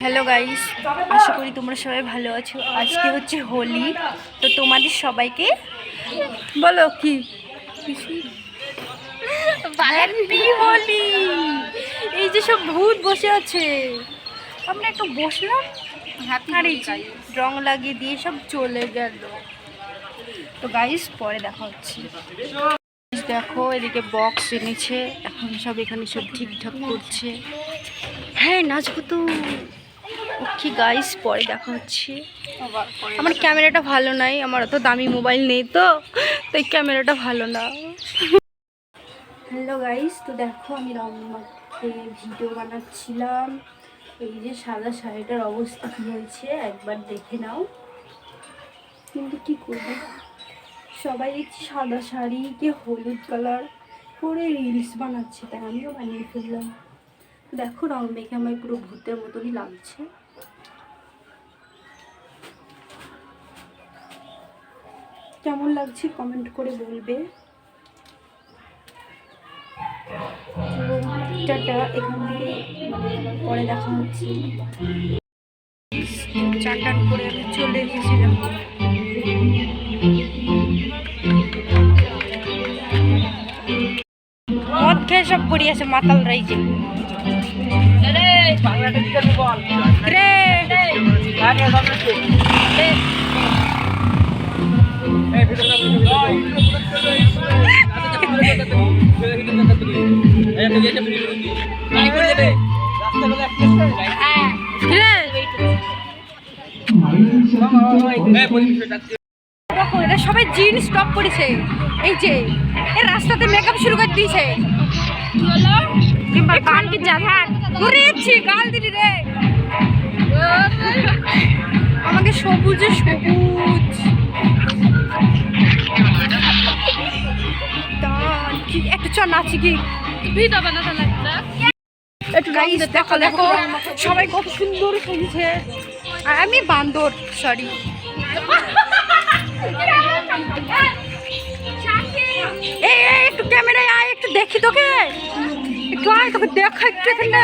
Hello guys আশা করি তোমরা সবাই ভালো আছো। আজকে হচ্ছে হোলি তো তোমাদের সবাইকে বলো কি? হোলি! এই যে সব ভূত বসে আছে। আমরা একটু বসলাম। আর এই রং লাগিয়ে দিয়ে সব চলে গেল। তো গাইস পরে দেখা হচ্ছে। দেখো এদিকে বক্স এনেছে। এখন সব এখানে সব ঠিকঠাক করছে। হ্যাঁ নাচবো তো। ওকে গাইস পরে দেখা হচ্ছে। আমার ক্যামেরাটা ভালো নাই আমার অত দামি মোবাইল নেই তো তাই ক্যামেরাটা ভালো না। হ্যালো গাইস তো দেখো আমি রংমাকে ভিডিও বানাচ্ছিলাম। এই যে সাদা শাড়িটার অবস্থা কী হয়েছে একবার দেখে নাও। কিন্তু কি করব? সবাই দেখছি সাদা শাড়ি কে হলুদ কালার করে রিলস বানাচ্ছে তাই আমিও বানিয়ে ফেললাম। দেখো রং মেখে আমায় পুরো ভূতের মতনই লাগছে। কেমন লাগছে কমেন্ট করে বলবে? টাটা এখান থেকে পরে দেখা হচ্ছে। চান টান করে আমি চলে এসেছিলাম মদ খেয়ে সব পড়ি আছে মাতাল রাইজে সবাই জিন্স টপ পরেছে এই যে এ রাস্তাতে মেকআপ শুরু করে দিয়েছে কিংবা গান কি জাধার ঘুরেছি গাল দিলি রে। আমাকে সবুজে সবুজ। একটু চ নাচি কি? ভিডিও বানাতে লাগছে। একটু গাইস দেখো দেখো। সবাই কত সুন্দর খেলছে। আর আমি বান্দর সরি তোকে? একটু আয় তোকে দেখা একটু এখানে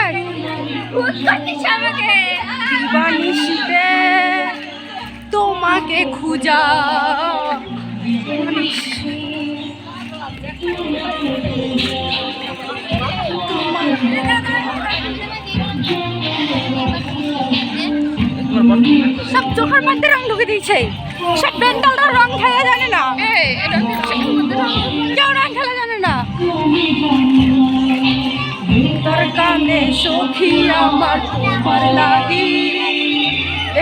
দিবানিশিতে তোমাকে খুঁজা। সব চোখের মধ্যে রং ঢুকে দিয়েছে। সব প্যান্ডালটা রং খেলা জানে না। কেউ রং খেলা জানে না। তোর কানে সখী আমার তোমার লাগি।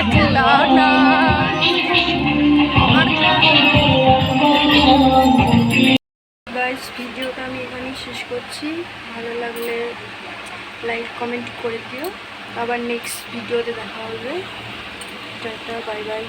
একলা না। ভিডিওটা আমি এখানেই শেষ করছি। ভালো লাগলে লাইক কমেন্ট করে দিও। আবার নেক্সট ভিডিওতে দেখা হবে। Tata bye bye